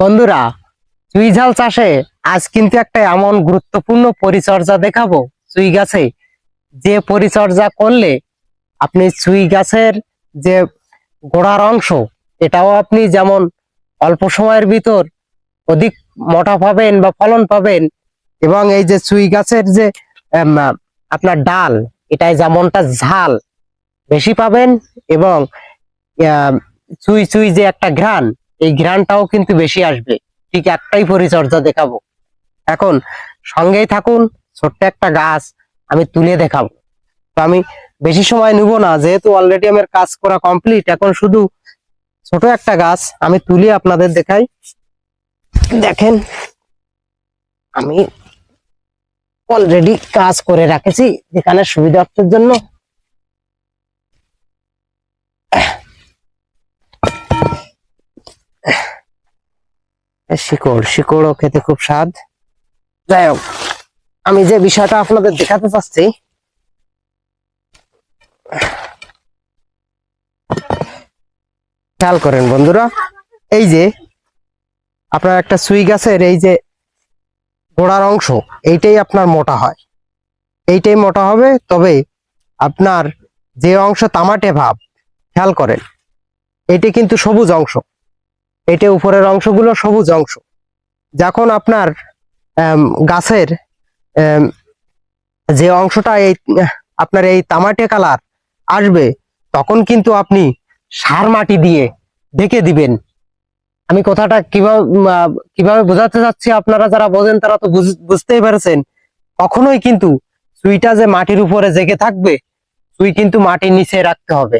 বন্ধুরা, চুই ঝাল চাষে আজ কিন্তু একটা এমন গুরুত্বপূর্ণ পরিচর্যা দেখাবো। চুই গাছে যে পরিচর্যা করলে আপনি চুই গাছের যে গোড়ার অংশ, এটাও আপনি যেমন অল্প সময়ের ভিতর অধিক মোটা পাবেন বা ফলন পাবেন, এবং এই যে চুই গাছের যে আপনার ডাল, এটাই যেমনটা ঝাল বেশি পাবেন এবং চুই চুই যে একটা ঘ্রাণ এই ঘ্রাণটাও কিন্তু বেশি আসবে। ঠিক একটাই পরিচর্যা দেখাবো। এখন সঙ্গেই থাকুন, ছোট্ট একটা গাছ আমি তুলে দেখাবো। তো আমি বেশি সময় নিব না, যেহেতু অলরেডি আমার কাজ করা কমপ্লিট এখন শুধু ছোট একটা গাছ আমি তুলে আপনাদের দেখাই। দেখেন, আমি অলরেডি কাজ করে রাখেছি, যেখানে সুবিধার্থের জন্য শিকড়, শিকড়ও খেতে খুব স্বাদ। যাই হোক, আমি যে বিষয়টা আপনাদের দেখাতে চাচ্ছি। খেয়াল করেন বন্ধুরা, এই যে আপনার একটা সুই গাছের এই যে গোড়ার অংশ, এইটাই আপনার মোটা হয়। এইটাই মোটা হবে, তবে আপনার যে অংশ তামাটে ভাব, খেয়াল করেন এইটা কিন্তু সবুজ অংশ। এটা উপরের অংশগুলো সবুজ অংশ। যখন আপনার গাছের যে অংশটা এই, আপনার এই তামাটে কালার আসবে, তখন কিন্তু আপনি সার মাটি দিয়ে ঢেকে দিবেন। আমি কথাটা কীভাবে কীভাবে বোঝাতে চাচ্ছি আপনারা যারা বোঝেন তারা তো বুঝ- বুঝতেই পারছেন। কখনোই কিন্তু সুইটা যে মাটির উপরে জেগে থাকবে, সুই কিন্তু মাটির নিচে রাখতে হবে।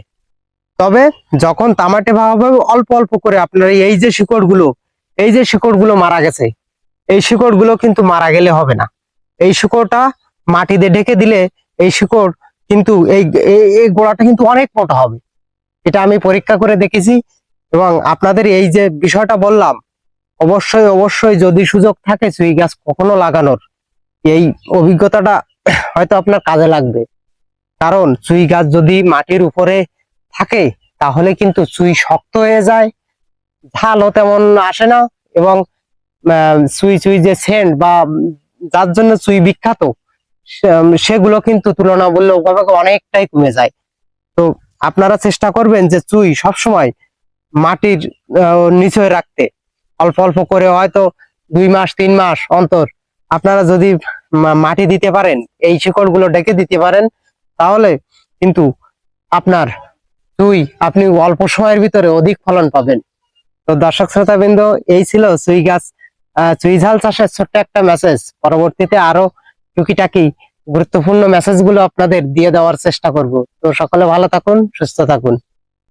তবে যখন তামাটে ভাব অল্প অল্প করে আপনার এই যে শিকড়গুলো, এই যে শিকড়গুলো মারা গেছে, এই শিকড়গুলো কিন্তু মারা গেলে হবে না। এই শিকড়টা মাটিতে ঢেকে দিলে এই শিকড় কিন্তু এই এই- গোড়াটা কিন্তু অনেক মোটা হবে। এটা আমি পরীক্ষা করে দেখেছি এবং আপনাদের এই যে বিষয়টা বললাম, অবশ্যই অবশ্যই যদি সুযোগ থাকে সুই গাছ কখনো লাগানোর, এই অভিজ্ঞতাটা হয়তো আপনার কাজে লাগবে। কারণ চুই গাছ যদি মাটির উপরে থাকে তাহলে কিন্তু চুই শক্ত হয়ে যায় ঝালও তেমন আসে না এবং আহ, চুই যে সেন্ট বা যার জন্য চুই বিখ্যাত সেগুলো কিন্তু তুলনামূলকভাবে অনেকটাই কমে যায়। তো আপনারা চেষ্টা করবেন যে চুই সবসময় মাটির নিচে রাখতে অল্প অল্প করে হয়তো দুই মাস তিন মাস অন্তর আপনারা যদি মাটি দিতে পারেন এই শিকড়গুলো ডেকে দিতে পারেন তাহলে কিন্তু আপনার চুই আপনি অল্প সময়ের ভিতরে অধিক ফলন পাবেন। তো দর্শক শ্রোতাবৃন্দ, এই ছিল চুই গাছ চুই ঝাল চাষের ছোট্ট একটা মেসেজ পরবর্তীতে আরও টুকিটাকি গুরুত্বপূর্ণ মেসেজগুলো আপনাদের দিয়ে দেওয়ার চেষ্টা করব। তো সকলে ভালো থাকুন, সুস্থ থাকুন।